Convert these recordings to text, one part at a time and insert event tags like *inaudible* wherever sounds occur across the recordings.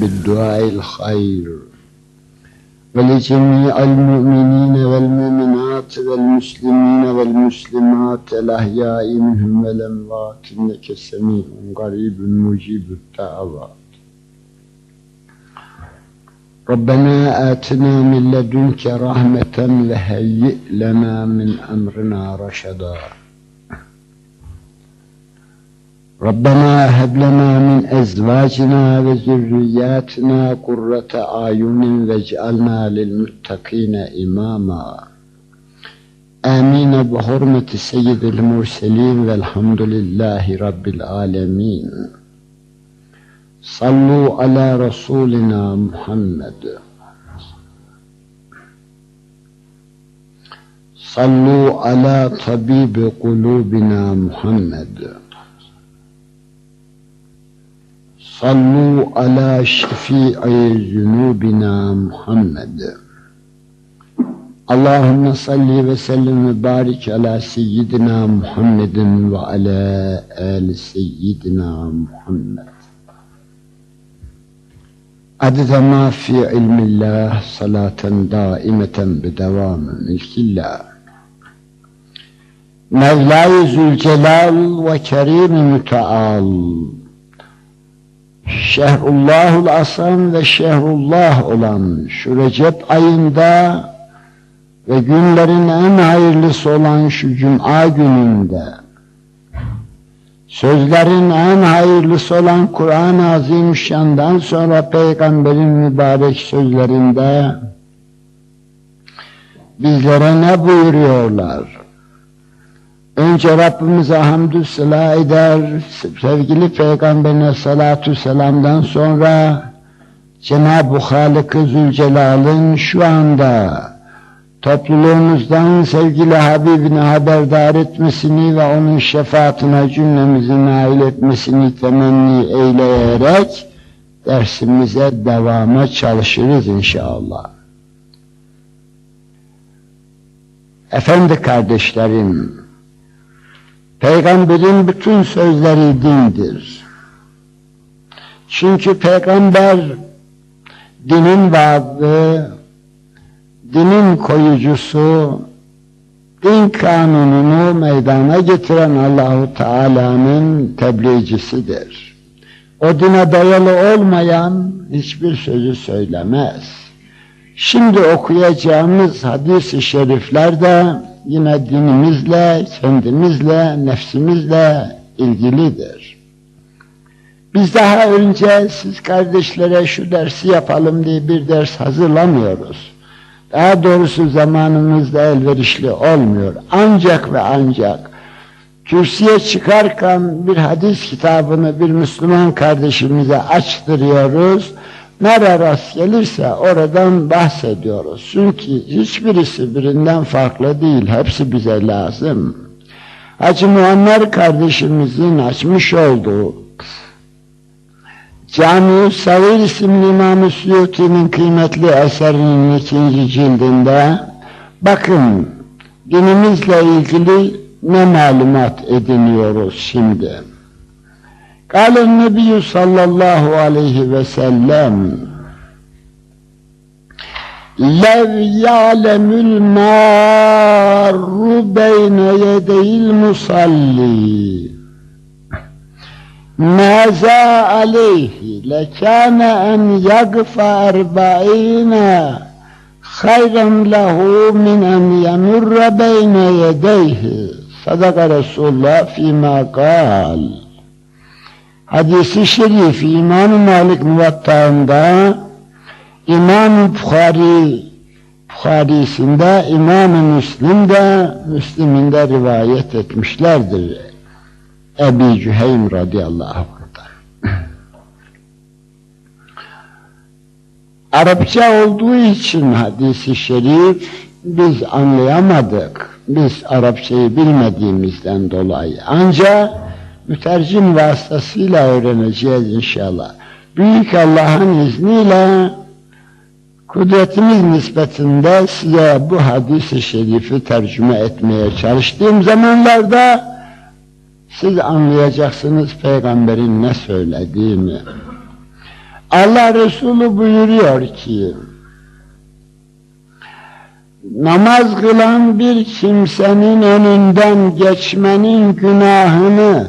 بالدعاء الخير ولجميع المؤمنين والمؤمنات والمسلمين والمسلمات الأحياء منهم والأموات إنك سميع قريب مجيب الدعوات ربنا آتنا من لدنك رحمة لهيئ لنا من أمرنا رشدا ربنا هب لنا من أزواجنا وذرياتنا قرة أعين واجعلنا للمتقين إماما آمين بحرمة سيد المرسلين والحمد لله رب العالمين صلوا على رسولنا محمد صلوا على طبيب قلوبنا محمد Sallu ala şefii zunubina Muhammed. Allahümme salli ve sellim ve barik ala seyyidina Muhammedin ve ala el seyyidina Muhammed. Adede ma fi ilmillah salaten daimeten bedevamı milkillah. Mevla-i Zülcelal ve Kerim-i Müteal. Şehrullahul Asam ve Şehrullah olan şu Recep ayında ve günlerin en hayırlısı olan şu Cuma gününde sözlerin en hayırlısı olan Kur'an-ı Azimüşşan'dan sonra Peygamberin mübarek sözlerinde bizlere ne buyuruyorlar? Önce Rabbimize hamdü sela eder, sevgili Peygamberine salatu selamdan sonra Cenab-ı Halık-ı Zülcelal'ın şu anda topluluğumuzdan sevgili Habibine haberdar etmesini ve onun şefaatine cümlemizi nail etmesini temenni eyleyerek dersimize devama çalışırız inşallah. Efendi kardeşlerim, Peygamberin bütün sözleri dindir. Çünkü peygamber dinin vaazı, dinin koyucusu, din kanununu meydana getiren Allahu Teala'nın tebliğcisidir. O dine dayalı olmayan hiçbir sözü söylemez. Şimdi okuyacağımız hadis-i şerifler de yine dinimizle, kendimizle, nefsimizle ilgilidir. Biz daha önce siz kardeşlere şu dersi yapalım diye bir ders hazırlamıyoruz. Daha doğrusu zamanımızda elverişli olmuyor. Ancak ve ancak kürsüye çıkarken bir hadis kitabını bir Müslüman kardeşimize açtırıyoruz. Nere rast gelirse oradan bahsediyoruz. Çünkü hiçbirisi birinden farklı değil. Hepsi bize lazım. Hacı Muammer kardeşimizin açmış olduğu Cami-i Savir isimli İmam-ı Suyuti'nin kıymetli eserinin ikinci cildinde bakın dinimizle ilgili ne malumat ediniyoruz şimdi. قال النبي صلى الله عليه وسلم لو يعلم المار بين يدي المصلي ماذا عليه لكان أن يقف أربعين خيرا له من أن يمر بين يديه صدق رسول الله فيما قال Hadisi şerif İmam Malik Muvatta'ında İmam Bukhari Bukhari'sinde İmam-ı Müslim de Müslim'inde rivayet etmişlerdir. Ebi Cüheym radıyallahu anh'tan. *clears throat* Arapça olduğu için hadisi şerif biz anlayamadık. Biz Arapçayı bilmediğimizden dolayı. Ancak mütercim vasıtasıyla öğreneceğiz inşallah. Büyük Allah'ın izniyle kudretimiz nispetinde size bu hadis-i şerifi tercüme etmeye çalıştığım zamanlarda siz anlayacaksınız peygamberin ne söylediğini. Allah Resulü buyuruyor ki, namaz kılan bir kimsenin önünden geçmenin günahını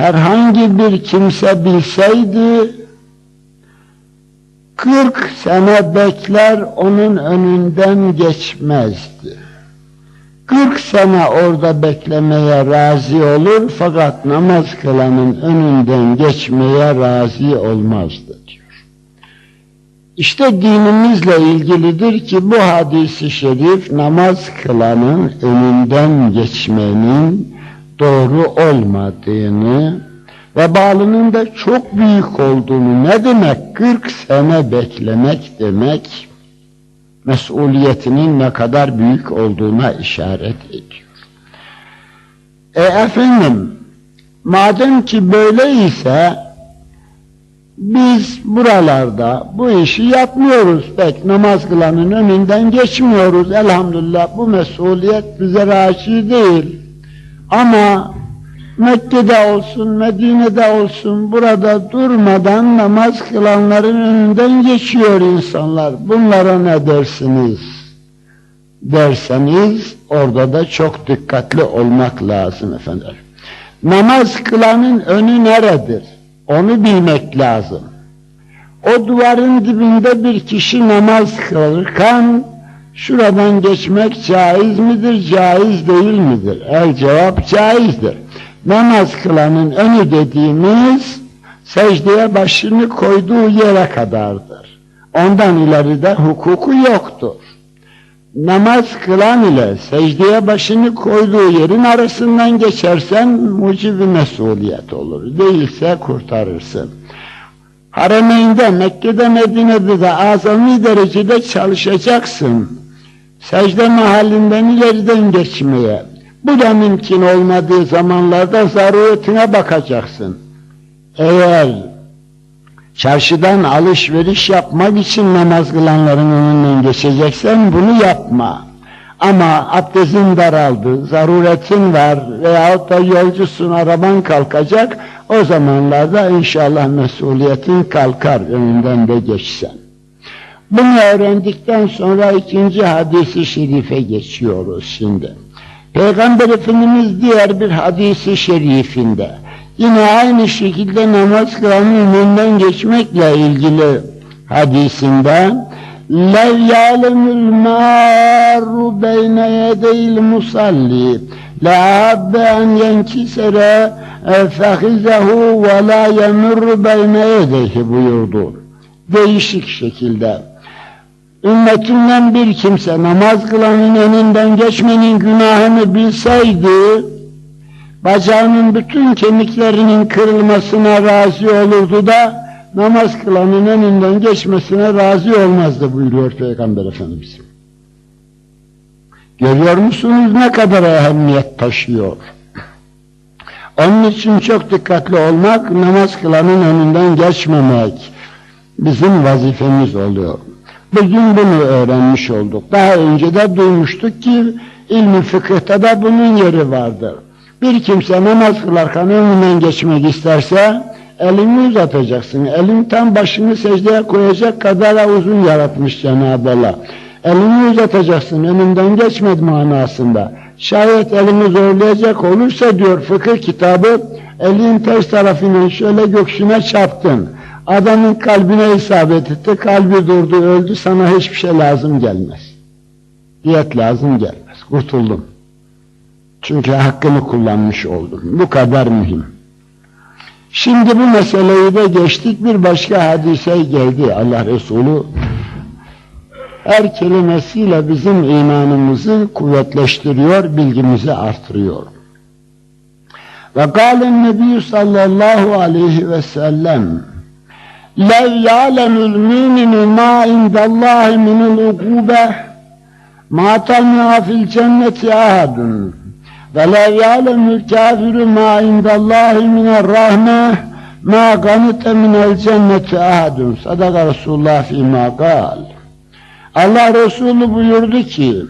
herhangi bir kimse bilseydi, 40 sene bekler onun önünden geçmezdi. 40 sene orada beklemeye razı olur fakat namaz kılanın önünden geçmeye razı olmazdı diyor. İşte dinimizle ilgilidir ki bu hadisi şerif namaz kılanın önünden geçmenin doğru olmadığını ve balının da çok büyük olduğunu ne demek? 40 sene beklemek demek mesuliyetinin ne kadar büyük olduğuna işaret ediyor. E efendim madem ki böyleyse biz buralarda bu işi yapmıyoruz. Pek namaz kılanın önünden geçmiyoruz. Elhamdülillah bu mesuliyet bize raci değil ama Mekke'de olsun, Medine'de olsun burada durmadan namaz kılanların önünden geçiyor insanlar. Bunlara ne dersiniz? Derseniz orada da çok dikkatli olmak lazım efendim. Namaz kılanın önü neredir? Onu bilmek lazım. O duvarın dibinde bir kişi namaz kılırken şuradan geçmek caiz midir, caiz değil midir? El cevap caizdir namaz kılanın önü dediğimiz secdeye başını koyduğu yere kadardır. Ondan ileride hukuku yoktur. Namaz kılan ile secdeye başını koyduğu yerin arasından geçersen mucibi mesuliyet olur. Değilse kurtarırsın. Haremeynde, Mekke'de, Medine'de de azami derecede çalışacaksın. Secde mahallinden ileriden geçmeye. Bu da mümkün olmadığı zamanlarda zaruretine bakacaksın. Eğer çarşıdan alışveriş yapmak için namaz kılanların önünden geçeceksen bunu yapma. Ama abdestin daraldı, zaruretin var veyahut da yolcusun, araban kalkacak, o zamanlarda inşallah mesuliyetin kalkar önünden de geçsen. Bunu öğrendikten sonra ikinci hadisi şerife geçiyoruz şimdi. Peygamber Efendimiz diğer bir hadisi şerifinde yine aynı şekilde namaz kılanın önünden geçmekle ilgili hadisinde لَوْ يَعْلَمُ الْمَارُ بَيْنَ يَدَيْ الْمُصَلِّ لَعَبَّ أَنْ يَنْكِسَرَ فَخِزَهُ وَلَا يَمُرُّ بَيْنَ يَدَيْهِ buyurdu. Değişik şekilde ümmetinden bir kimse namaz kılanın önünden geçmenin günahını bilseydi, bacağının bütün kemiklerinin kırılmasına razı olurdu da, namaz kılanın önünden geçmesine razı olmazdı buyuruyor Peygamber Efendimiz. Görüyor musunuz ne kadar ehemmiyet taşıyor? Onun için çok dikkatli olmak, namaz kılanın önünden geçmemek bizim vazifemiz oluyor. Bugün bunu öğrenmiş olduk. Daha önce de duymuştuk ki ilmi fıkıhta da bunun yeri vardır. Bir kimse namaz kılarken önünden geçmek isterse elini uzatacaksın. Elin tam başını secdeye koyacak kadar uzun yaratmış Cenab-ı Allah. Elini uzatacaksın önünden geçmedi manasında. Şayet elini zorlayacak olursa diyor fıkıh kitabı elin ters tarafını şöyle göksüne çarptın Adamın kalbine isabet etti, kalbi durdu, öldü, sana hiçbir şey lazım gelmez. Diyet lazım gelmez, kurtuldum. Çünkü hakkını kullanmış oldum. Bu kadar mühim. Şimdi bu meseleyi de geçtik, bir başka hadise geldi Allah Resulü. Her kelimesiyle bizim imanımızı kuvvetleştiriyor, bilgimizi artırıyor. Ve kâlen nebiyyü sallallahu aleyhi ve sellem لَوْ يَعْلَمُ الْمُؤْمِنُ مَا عِنْدَ اللّٰهِ مِنُ الْعُقُوبَةِ مَا طَمِعَ فِي الْجَنَّةِ أَحَدٌ وَلَوْ يَعْلَمُ الْكَافِرُ مَا عِنْدَ اللّٰهِ مِنَ الرَّحْمَةِ مَا قَنِتَ مِنَ الْجَنَّةِ أَحَدٌ Sadaka Resulullah fîmâ kal. Allah Resulü buyurdu ki,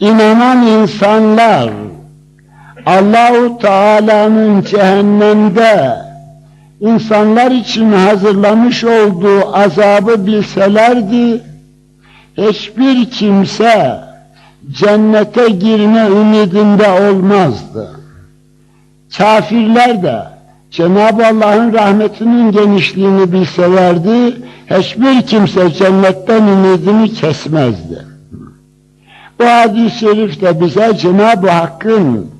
inanan insanlar Allahu Teala'nın cehennemde insanlar için hazırlamış olduğu azabı bilselerdi, hiçbir kimse cennete girme ümidinde olmazdı. Kafirler de Cenab-ı Allah'ın rahmetinin genişliğini bilselerdi, hiçbir kimse cennetten ümidini kesmezdi. Bu hadis-i şerif de bize Cenab-ı Hakk'ın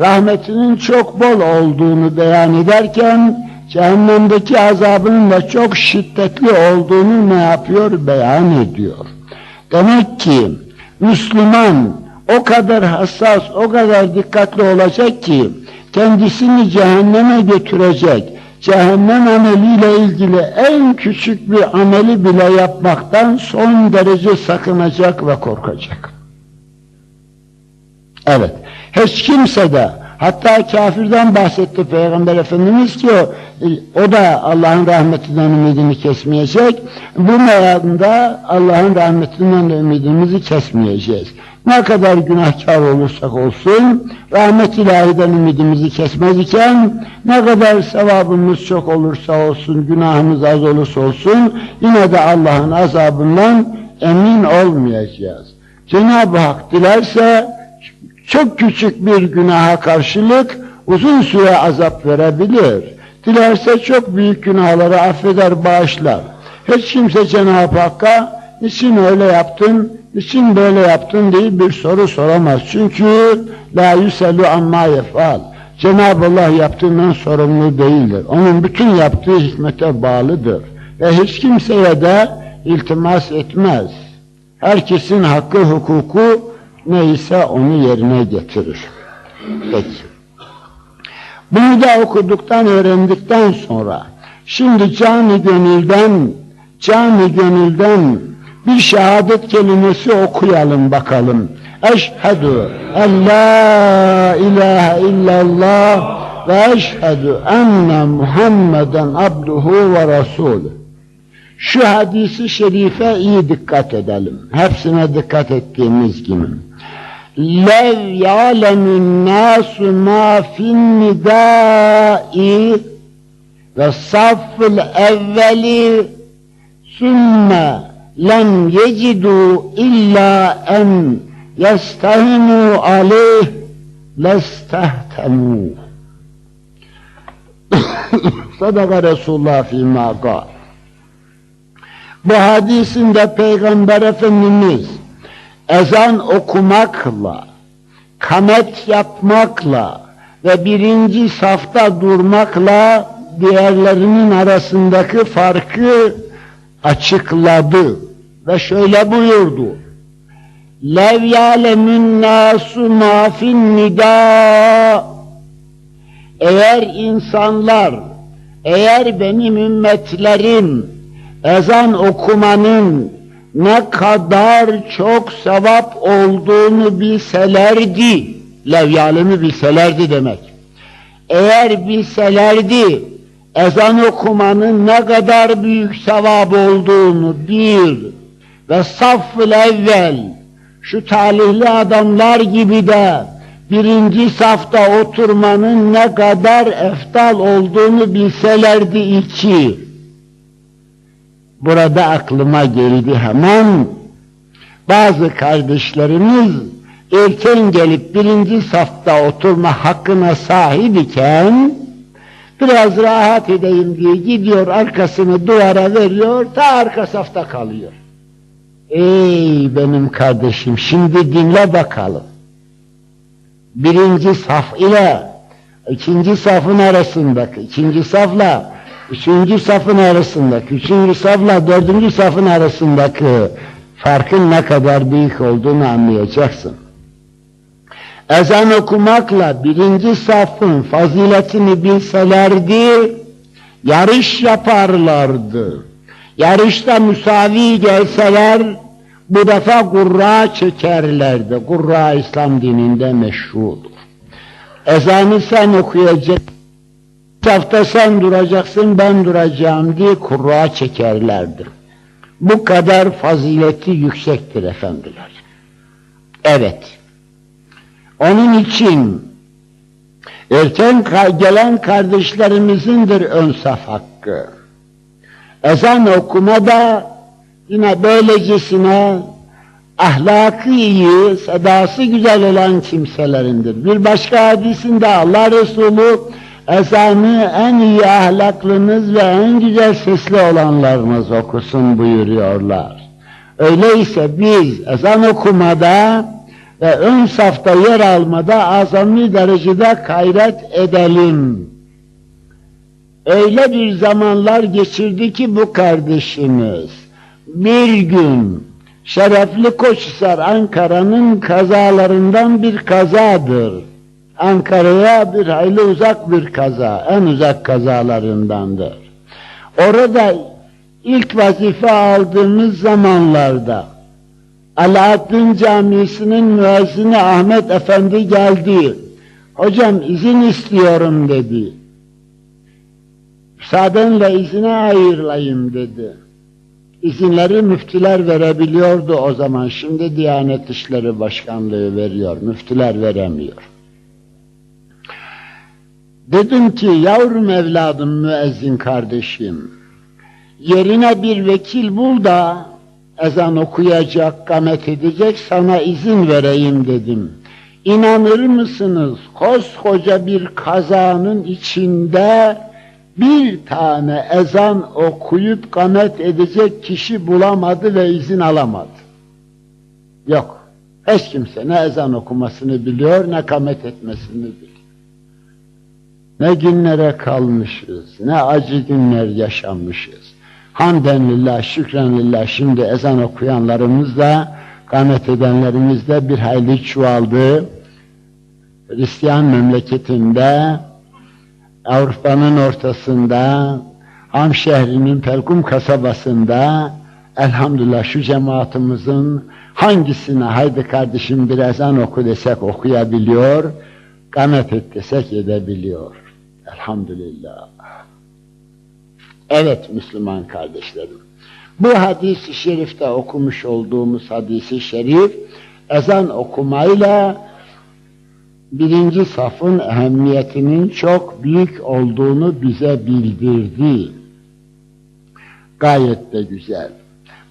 rahmetinin çok bol olduğunu beyan ederken, cehennemdeki azabının da çok şiddetli olduğunu ne yapıyor? Beyan ediyor. Demek ki Müslüman o kadar hassas, o kadar dikkatli olacak ki kendisini cehenneme götürecek, cehennem ameliyle ilgili en küçük bir ameli bile yapmaktan son derece sakınacak ve korkacak. Evet, hiç kimse de hatta kafirden bahsetti Peygamber Efendimiz ki o, da Allah'ın rahmetinden ümidini kesmeyecek. Bu meyanda Allah'ın rahmetinden de ümidimizi kesmeyeceğiz. Ne kadar günahkar olursak olsun, rahmet ilahiden ümidimizi kesmez iken, ne kadar sevabımız çok olursa olsun, günahımız az olursa olsun, yine de Allah'ın azabından emin olmayacağız. Cenab-ı Hak dilerse, çok küçük bir günaha karşılık uzun süre azap verebilir. Dilerse çok büyük günahları affeder, bağışlar. Hiç kimse Cenab-ı Hakk'a niçin öyle yaptın, niçin böyle yaptın diye bir soru soramaz. Çünkü la yuselu amma yefal. Cenab-ı Allah yaptığından sorumlu değildir. Onun bütün yaptığı hikmete bağlıdır. Ve hiç kimseye de iltimas etmez. Herkesin hakkı, hukuku neyse onu yerine getirir. Peki. Bunu da okuduktan, öğrendikten sonra şimdi cani gönülden cani gönülden bir şehadet kelimesi okuyalım bakalım. Eşhedü en la ilahe illallah ve eşhedü enne Muhammeden abduhu ve rasulü. Şu hadisi şerife iyi dikkat edelim. Hepsine dikkat ettiğimiz gibi. لَوْ يَعْلَمُ النَّاسُ مَا فِي النِّدَاءِ وَالصَّفِّ الْاَوَّلِ ثُمَّ لَمْ يَجِدُوا إِلَّا أَنْ يَسْتَهِمُوا عَلَيْهِ لَاسْتَهْتَمُوا Sadaka Resulullah fîmâ قال bu hadisinde Peygamber Efendimiz ezan okumakla, kamet yapmakla ve birinci safta durmakla diğerlerinin arasındaki farkı açıkladı ve şöyle buyurdu. لَوْ يَعْلَمُ النَّاسُ مَا فِي النِّدَاءِ Eğer insanlar, eğer benim ümmetlerim ezan okumanın ne kadar çok sevap olduğunu bilselerdi, levyalimi bilselerdi demek. Eğer bilselerdi, ezan okumanın ne kadar büyük sevap olduğunu bir ve saf-ı evvel, şu talihli adamlar gibi de birinci safta oturmanın ne kadar eftal olduğunu bilselerdi iki. Burada aklıma geldi hemen bazı kardeşlerimiz erken gelip birinci safta oturma hakkına sahip iken biraz rahat edeyim diye gidiyor arkasını duvara veriyor ta arka safta kalıyor. Ey benim kardeşim şimdi dinle bakalım. Birinci saf ile ikinci safın arasındaki ikinci safla üçüncü safın arasındaki, üçüncü safla dördüncü safın arasındaki farkın ne kadar büyük olduğunu anlayacaksın. Ezan okumakla birinci safın faziletini bilselerdi, yarış yaparlardı. Yarışta müsavi gelseler, bu defa kurra çekerlerdi. Kurra İslam dininde meşrudur. Ezanı sen okuyacaksın safta sen duracaksın ben duracağım diye kurra çekerlerdir. Bu kadar fazileti yüksektir efendiler. Evet. Onun için Erken gelen kardeşlerimizindir ön saf hakkı. Ezan okumada yine böylecesine ahlakı iyi, sedası güzel olan kimselerindir. Bir başka hadisinde Allah Resulü ezanı en iyi ahlaklınız ve en güzel sesli olanlarınız okusun buyuruyorlar. Öyleyse biz ezan okumada ve ön safta yer almada azami derecede gayret edelim. Öyle bir zamanlar geçirdi ki bu kardeşimiz bir gün şerefli Koçhisar Ankara'nın kazalarından bir kazadır. Ankara'ya bir hayli uzak bir kaza, en uzak kazalarındandır. Orada ilk vazife aldığımız zamanlarda Alaaddin Camisi'nin müezzini Ahmet Efendi geldi. Hocam izin istiyorum dedi. Müsaadenle izine ayırlayım dedi. İzinleri müftüler verebiliyordu o zaman. Şimdi Diyanet İşleri Başkanlığı veriyor. Müftüler veremiyor. Dedim ki yavrum evladım müezzin kardeşim. Yerine bir vekil bul da ezan okuyacak, gamet edecek sana izin vereyim dedim. İnanır mısınız koskoca bir kazanın içinde bir tane ezan okuyup gamet edecek kişi bulamadı ve izin alamadı. Yok. Hiç kimse ne ezan okumasını biliyor ne gamet etmesini biliyor. Ne günlere kalmışız, ne acı günler yaşamışız. Hamdenlillah, şükrenlillah şimdi ezan okuyanlarımız da, gamet edenlerimiz de bir hayli çoğaldı. Hristiyan memleketinde, Avrupa'nın ortasında, Ham şehrinin Pelkum kasabasında, elhamdülillah şu cemaatimizin hangisine haydi kardeşim bir ezan oku desek okuyabiliyor, gamet et desek edebiliyor. Elhamdülillah. Evet Müslüman kardeşlerim. Bu hadis-i şerifte okumuş olduğumuz hadisi şerif ezan okumayla birinci safın ehemmiyetinin çok büyük olduğunu bize bildirdi. Gayet de güzel.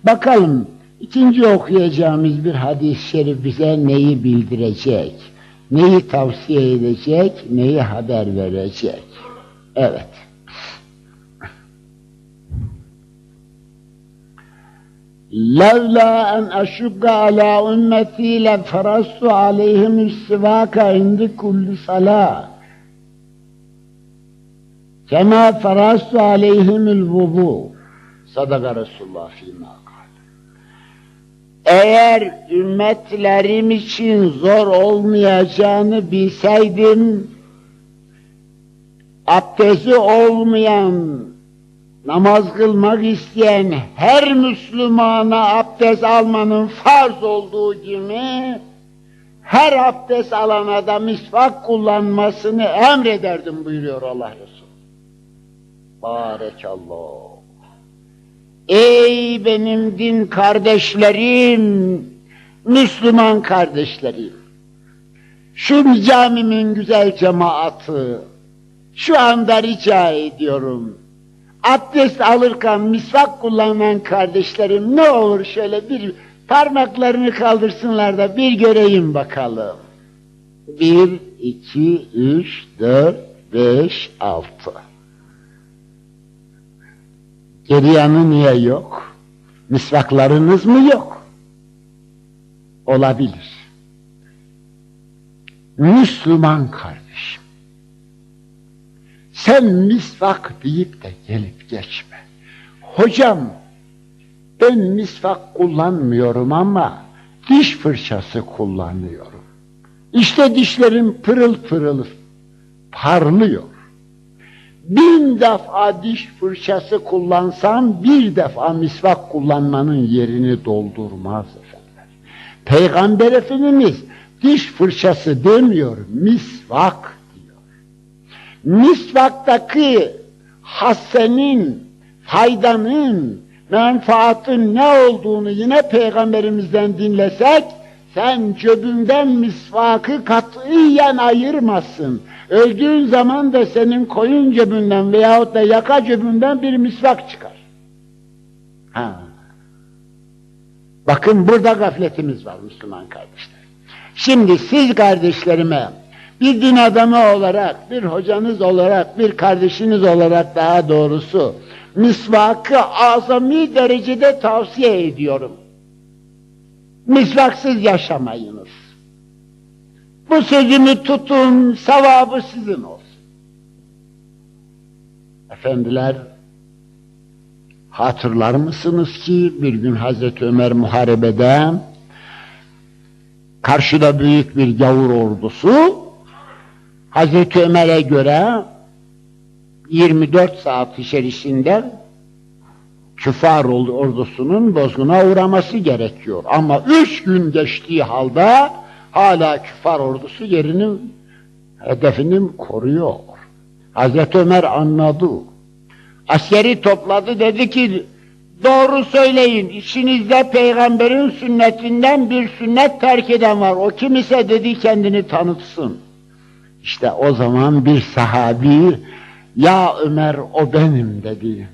Bakalım ikinci okuyacağımız bir hadis-i şerif bize neyi bildirecek? Neyi tavsiye edecek, neyi haber verecek? Evet. لولا أن أشق على أمتي لفرست عليهم السواك عند كل صلاة كما فرست عليهم الوضوء صدق Resulullah fîmâ kâle. Eğer ümmetlerim için zor olmayacağını bilseydim, abdesti olmayan, namaz kılmak isteyen her Müslümana abdest almanın farz olduğu gibi, her abdest alana da misvak kullanmasını emrederdim buyuruyor Allah Resulü. Barekallah. Ey benim din kardeşlerim, Müslüman kardeşlerim, şu camimin güzel cemaati, şu anda rica ediyorum, abdest alırken misvak kullanan kardeşlerim ne olur şöyle bir parmaklarını kaldırsınlar da bir göreyim bakalım. Bir, iki, üç, dört, beş, altı. Geri yanı niye yok? Misvaklarınız mı yok? Olabilir. Müslüman kardeşim, sen misvak deyip de gelip geçme. Hocam, ben misvak kullanmıyorum ama diş fırçası kullanıyorum. İşte dişlerim pırıl pırıl parlıyor. Bin defa diş fırçası kullansam bir defa misvak kullanmanın yerini doldurmaz efendim. Peygamber Efendimiz diş fırçası demiyor, misvak. Misvaktaki hassenin, faydanın, menfaatın ne olduğunu yine Peygamberimizden dinlesek sen cöbünden misvakı katiyen ayırmasın. Öldüğün zaman da senin koyun cöbünden veyahut da yaka cöbünden bir misvak çıkar. Ha. Bakın burada gafletimiz var Müslüman kardeşler. Şimdi siz kardeşlerime bir din adamı olarak, bir hocanız olarak, bir kardeşiniz olarak daha doğrusu misvakı azami derecede tavsiye ediyorum. Misvaksız yaşamayınız. Bu sözümü tutun, sevabı sizin olsun. Efendiler, hatırlar mısınız ki bir gün Hazreti Ömer muharebede karşıda büyük bir gavur ordusu Hazreti Ömer'e göre 24 saat içerisinde küfar ordusunun bozguna uğraması gerekiyor. Ama üç gün geçtiği halde hala küfar ordusu yerini, hedefini koruyor. Hazreti Ömer anladı. Askeri topladı dedi ki doğru söyleyin içinizde peygamberin sünnetinden bir sünnet terk eden var. O kim ise dedi kendini tanıtsın. İşte o zaman bir sahabi ya Ömer o benim dedi.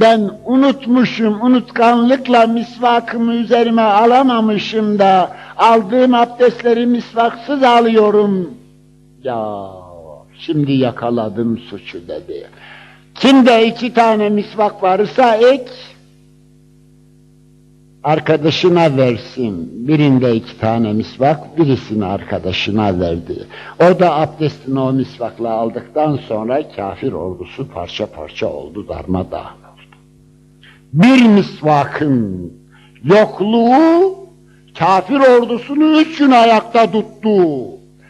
Ben unutmuşum, unutkanlıkla misvakımı üzerime alamamışım da aldığım abdestleri misvaksız alıyorum. Ya şimdi yakaladım suçu dedi. Kimde iki tane misvak varsa ek, arkadaşına versin. Birinde iki tane misvak, birisini arkadaşına verdi. O da abdestini o misvakla aldıktan sonra kafir ordusu parça parça oldu, darmadağın oldu. Bir misvakın yokluğu kafir ordusunu üç gün ayakta tuttu.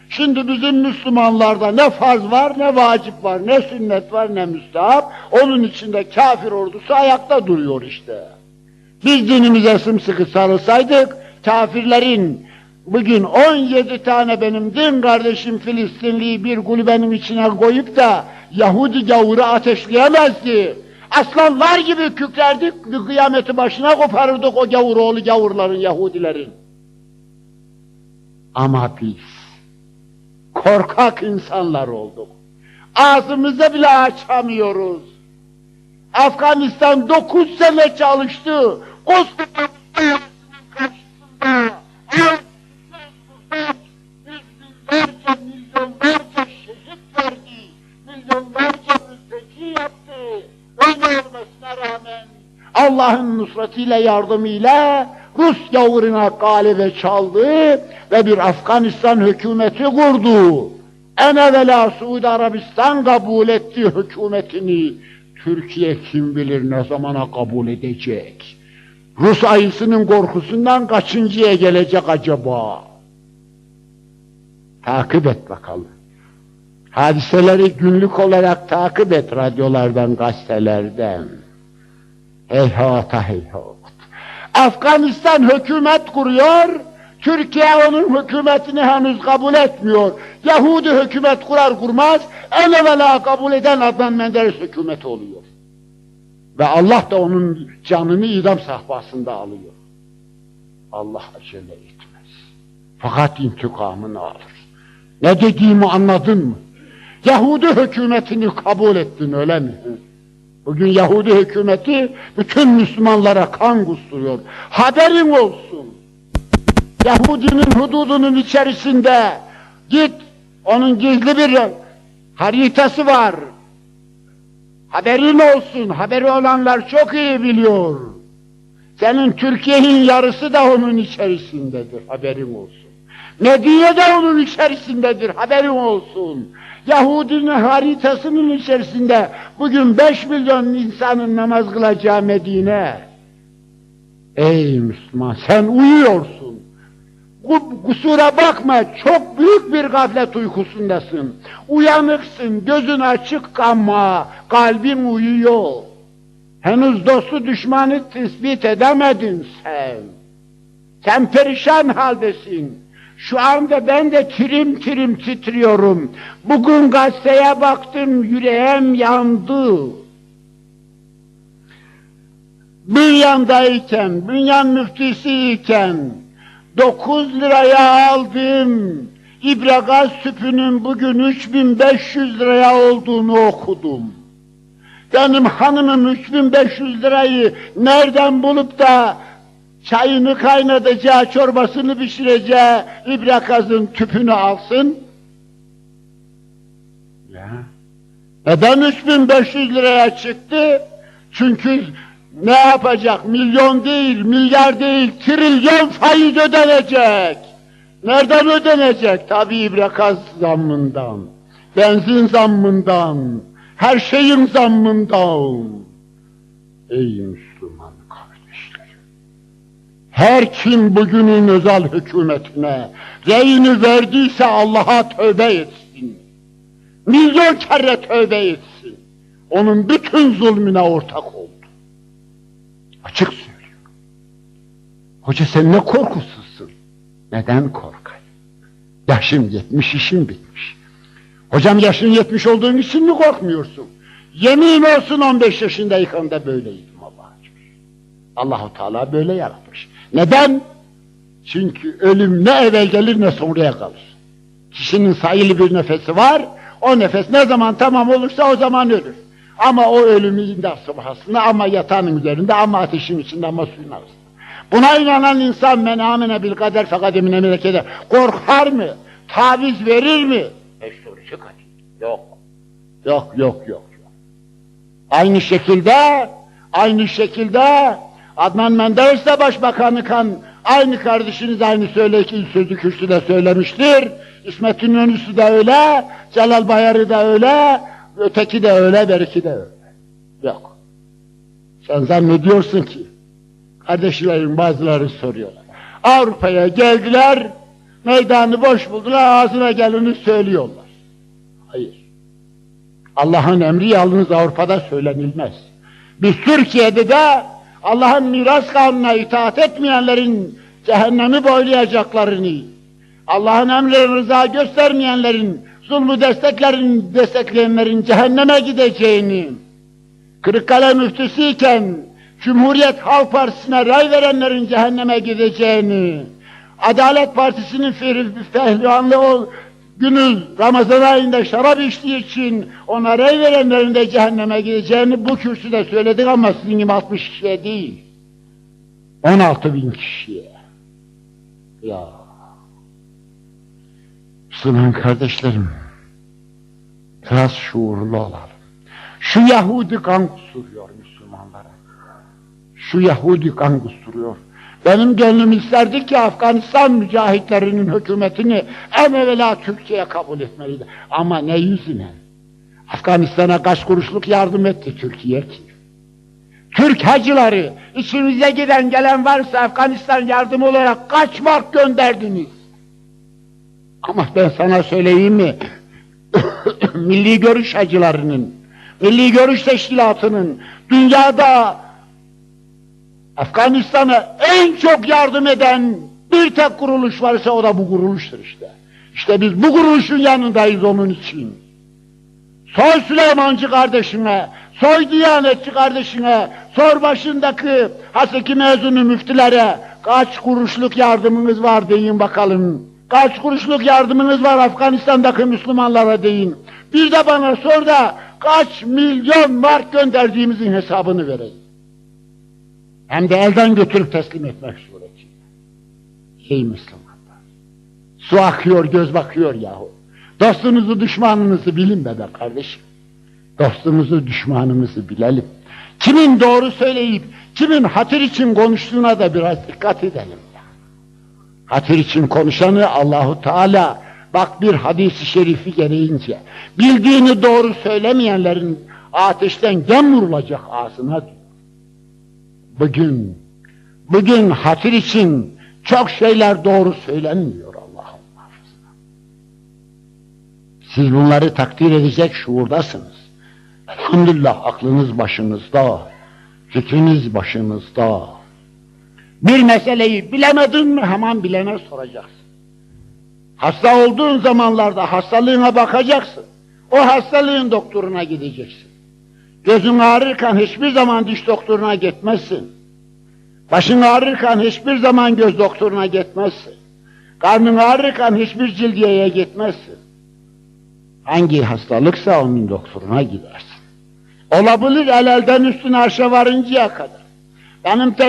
Şimdi bizim Müslümanlarda ne farz var, ne vacip var, ne sünnet var, ne müstahap. Onun içinde kafir ordusu ayakta duruyor işte. Biz dinimize sımsıkı sarılsaydık, kafirlerin bugün 17 tane benim din kardeşim Filistinliyi bir kulübenin içine koyup da Yahudi gavuru ateşleyemezdi. Aslanlar gibi kükrerdik, kıyameti başına koparırdık o gavuroğlu gavurların, Yahudilerin. Ama biz korkak insanlar olduk. Ağzımızı bile açamıyoruz. Afganistan dokuz sene çalıştı. Koskoca Allah'ın nusretiyle yardımıyla Rus gavuruna galebe çaldı ve bir Afganistan hükümeti kurdu. En evvela Suudi Arabistan kabul etti hükümetini. Türkiye kim bilir ne zamana kabul edecek? Rus ayısının korkusundan kaçıncıya gelecek acaba? Takip et bakalım. Hadiseleri günlük olarak takip et radyolardan, gazetelerden. Heyhata heyhat. Afganistan hükümet kuruyor, Türkiye onun hükümetini henüz kabul etmiyor. Yahudi hükümet kurar kurmaz, en evvela kabul eden Adnan Menderes hükümeti oluyor. Ve Allah da onun canını idam sahbasında alıyor. Allah acele etmez. Fakat intikamını alır. Ne dediğimi anladın mı? Yahudi hükümetini kabul ettin öyle mi? Bugün Yahudi hükümeti bütün Müslümanlara kan kusturuyor. Haberin olsun. Yahudinin hududunun içerisinde git onun gizli bir haritası var. Haberin olsun. Haberi olanlar çok iyi biliyor. Senin Türkiye'nin yarısı da onun içerisindedir. Haberin olsun. Medine de onun içerisindedir. Haberin olsun. Yahudinin haritasının içerisinde bugün 5 milyon insanın namaz kılacağı Medine. Ey Müslüman sen uyuyorsun. Kusura bakma çok büyük bir gaflet uykusundasın. Uyanıksın, gözün açık ama kalbin uyuyor. Henüz dostu düşmanı tespit edemedin sen. Sen perişan haldesin. Şu anda ben de tirim tirim titriyorum. Bugün gazeteye baktım, yüreğim yandı. Bünyan'dayken, Bünyan müftüsüyken, 9 liraya aldım. İbregaz tüpünün bugün 3500 liraya olduğunu okudum. Benim hanımım 3500 lirayı nereden bulup da çayını kaynatacağı, çorbasını pişireceği ibrekazın tüpünü alsın? Ya. Neden 3500 liraya çıktı? Çünkü ne yapacak? Milyon değil, milyar değil, trilyon faiz ödenecek. Nereden ödenecek? Tabii ibrekaz zammından, benzin zammından, her şeyin zammından. Ey Müslüman kardeşlerim! Her kim bugünün özel hükümetine reyini verdiyse Allah'a tövbe etsin. Milyon kere tövbe etsin. Onun bütün zulmüne ortak oldu. Açık söylüyorum. Hoca sen ne korkusuzsun? Neden korkayım? Yaşım yetmiş, işim bitmiş. Hocam yaşın yetmiş olduğun için mi korkmuyorsun? Yemin olsun 15 yaşındayken de böyleydim Allah'a. Allahu Teala böyle yaratmış. Neden? Çünkü ölüm ne evvel gelir ne sonraya kalır. Kişinin sayılı bir nefesi var, o nefes ne zaman tamam olursa o zaman ölür. Ama o ölümü indi subhasında, ama yatağının üzerinde, ama ateşin içinde, ama suyun arasında. Buna inanan insan men amene bil kader fakat emine melekede. Korkar mı? Taviz verir mi? E soru çıkar. Yok. Yok, yok, yok, yok. Aynı şekilde, aynı şekilde Adnan Menderes de başbakanı kan, aynı kardeşiniz aynı söyle ki sözü kürsüde söylemiştir. İsmet İnönü'sü de öyle, Celal Bayar'ı da öyle, öteki de öyle, beriki de öyle. Yok. Sen zannediyorsun ki, kardeşlerin bazıları soruyorlar. Avrupa'ya geldiler, meydanı boş buldular, ağzına geleni söylüyorlar. Hayır. Allah'ın emri yalnız Avrupa'da söylenilmez. Biz Türkiye'de de Allah'ın miras kanununa itaat etmeyenlerin cehennemi boylayacaklarını, Allah'ın emrine rıza göstermeyenlerin, zulmü desteklerin, destekleyenlerin cehenneme gideceğini, Kırıkkale müftüsüyken Cumhuriyet Halk Partisi'ne ray verenlerin cehenneme gideceğini, Adalet Partisi'nin fehlivanlı ol, günü Ramazan ayında şarap içtiği için ona rey verenlerin de cehenneme gideceğini bu kürsüde söyledik ama sizin gibi 60 kişiye değil. 16 bin kişiye. Ya. Müslüman kardeşlerim, biraz şuurlu olalım. Şu Yahudi kan kusuruyor Müslümanlara. Şu Yahudi kan kusuruyor. Benim gönlüm isterdi ki Afganistan mücahitlerinin hükümetini en evvela Türkiye kabul etmeliydi. Ama ne yüzüne? Afganistan'a kaç kuruşluk yardım etti Türkiye ki? Türk hacıları, içimize giden gelen varsa Afganistan yardım olarak kaç mark gönderdiniz? Ama ben sana söyleyeyim mi? *coughs* Milli Görüş hacılarının, Milli Görüş Teşkilatı'nın dünyada Afganistan'a en çok yardım eden bir tek kuruluş varsa o da bu kuruluştur işte. İşte biz bu kuruluşun yanındayız onun için. Soy Süleymancı kardeşine, soy Diyanetçi kardeşine, sor başındaki haseki mezunu müftülere kaç kuruşluk yardımınız var deyin bakalım. Kaç kuruşluk yardımınız var Afganistan'daki Müslümanlara deyin. Bir de bana sor da kaç milyon mark gönderdiğimizin hesabını vereyim. Hem de elden götürüp teslim etmek suretiyle. Ey Müslümanlar! Su akıyor, göz bakıyor yahu. Dostunuzu, düşmanınızı bilin be be kardeşim. Dostumuzu, düşmanımızı bilelim. Kimin doğru söyleyip, kimin hatır için konuştuğuna da biraz dikkat edelim. Hatır için konuşanı Allahu Teala, bak bir hadisi şerifi gereğince, bildiğini doğru söylemeyenlerin ateşten gem vurulacak ağzına diyor. Bugün, bugün hatır için çok şeyler doğru söylenmiyor Allah'ım muhafızına. Siz bunları takdir edecek şuurdasınız. Elhamdülillah aklınız başınızda, fikriniz başınızda. Bir meseleyi bilemedin mi hemen bilene soracaksın. Hasta olduğun zamanlarda hastalığına bakacaksın. O hastalığın doktoruna gideceksin. Gözün ağrırken hiçbir zaman diş doktoruna gitmezsin. Başın ağrırken hiçbir zaman göz doktoruna gitmezsin. Karnın ağrırken hiçbir cildiyeye gitmezsin. Hangi hastalıksa onun doktoruna gidersin. Olabilir el elden üstün arşa varıncaya kadar. Benim tek